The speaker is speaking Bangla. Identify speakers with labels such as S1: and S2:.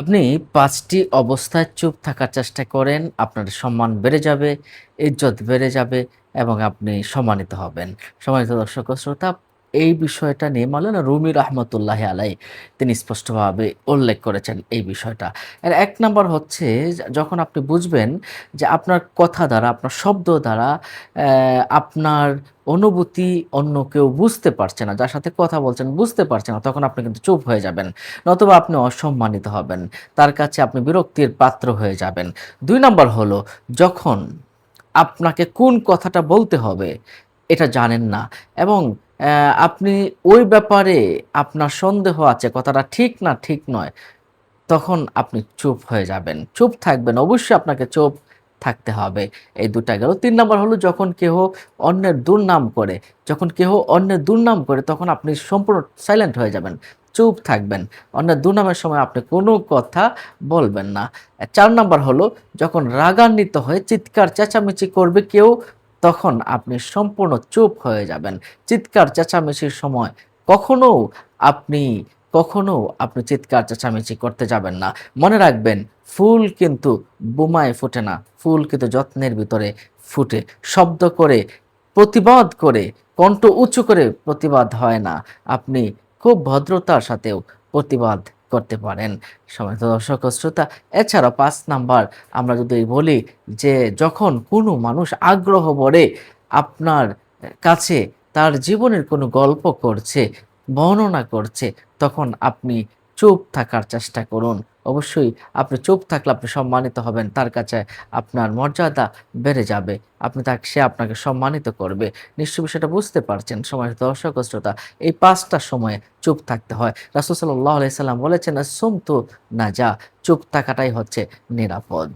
S1: আপনি পাঁচটি অবস্থায় চুপ থাকার চেষ্টা করেন, আপনার সম্মান বেড়ে যাবে, ইজ্জত বেড়ে যাবে এবং আপনি সম্মানিত হবেন। সম্মানিত দর্শক শ্রোতা, এই বিষয়টা নিয়ে মাওলানা রুমি রহমতুল্লাহি আলাইহি তিনি স্পষ্টভাবে উল্লেখ করেছেন এই বিষয়টা। এর ১ নাম্বার হচ্ছে যখন আপনি বুঝবেন যে আপনার কথা দ্বারা, আপনার শব্দ দ্বারা আপনার অনুভূতি অন্য কেউ বুঝতে পারছে না, যার সাথে কথা বলছেন বুঝতে পারছে না, তখন আপনি কিন্তু চুপ হয়ে যাবেন। নতুবা আপনি অসম্মানিত হবেন। তার কাছে আপনি বিরক্তির পাত্র হয়ে যাবেন। দুই নম্বর হলো যখন আপনাকে কোন কথাটা বলতে হবে এটা জানেন না এবং আপনি ওই ব্যাপারে আপনার সন্দেহ আছে কথাটা ঠিক না ঠিক নয়, তখন আপনি চুপ হয়ে যাবেন। চুপ থাকবেন। অবশ্যই আপনাকে চুপ থাকতে হবে। এই ২ টা গেল। ৩ নাম্বার হলো যখন কেহ অন্যের দুর্নাম করে, যখন কেহ অন্যের দুর্নাম করে তখন আপনি সম্পূর্ণ সাইলেন্ট হয়ে যাবেন। চুপ থাকবেন। অন্যের দুর্নামের সময় আপনি কোনো কথা বলবেন না। চার ৪ নাম্বার হলো যখন রাগান্বিত হয়ে চিৎকার চেঁচামেচি করবে কেউ, তখন আপনি সম্পূর্ণ চুপ হয়ে যাবেন। চিৎকার চেঁচামেচির সময় কখনো আপনি কখনো আপনি চিৎকার চেঁচামেচি করতে যাবেন না। মনে রাখবেন ফুল কিন্তু বোমায় ফোটে না। ফুল কিন্তু যত্নের ভিতরে ফুটে। শব্দ করে, প্রতিবাদ করে, কণ্ঠ উঁচু করে প্রতিবাদ হয় না। আপনি খুব ভদ্রতার সাথেও প্রতিবাদ করতে পারেন। সময় দর্শক শ্রোতা, এছাড়াও পাঁচ নাম্বার আমরা যদি বলি যে যখন কোনো মানুষ আগ্রহ ভরে আপনার কাছে তার জীবনের কোনো গল্প করছে, বর্ণনা করছে, তখন আপনি চুপ থাকার চেষ্টা করুন। অবশ্যই আপনি চুপ থাকলে আপনি সম্মানিত হবেন। তার কাছে আপনার মর্যাদা বেড়ে যাবে। আপনি তাকে সে আপনাকে সম্মানিত করবে। নিশ্চয়ই বিষয়টা বুঝতে পারছেন। সময় দর্শক শ্রোতা, এই ৫ টা সময়ে চুপ থাকতে হয়। রাসুল সাল্লাহ আলাইসাল্লাম বলেছেন, সুমতু না যা চুপ থাকাটাই হচ্ছে নিরাপদ।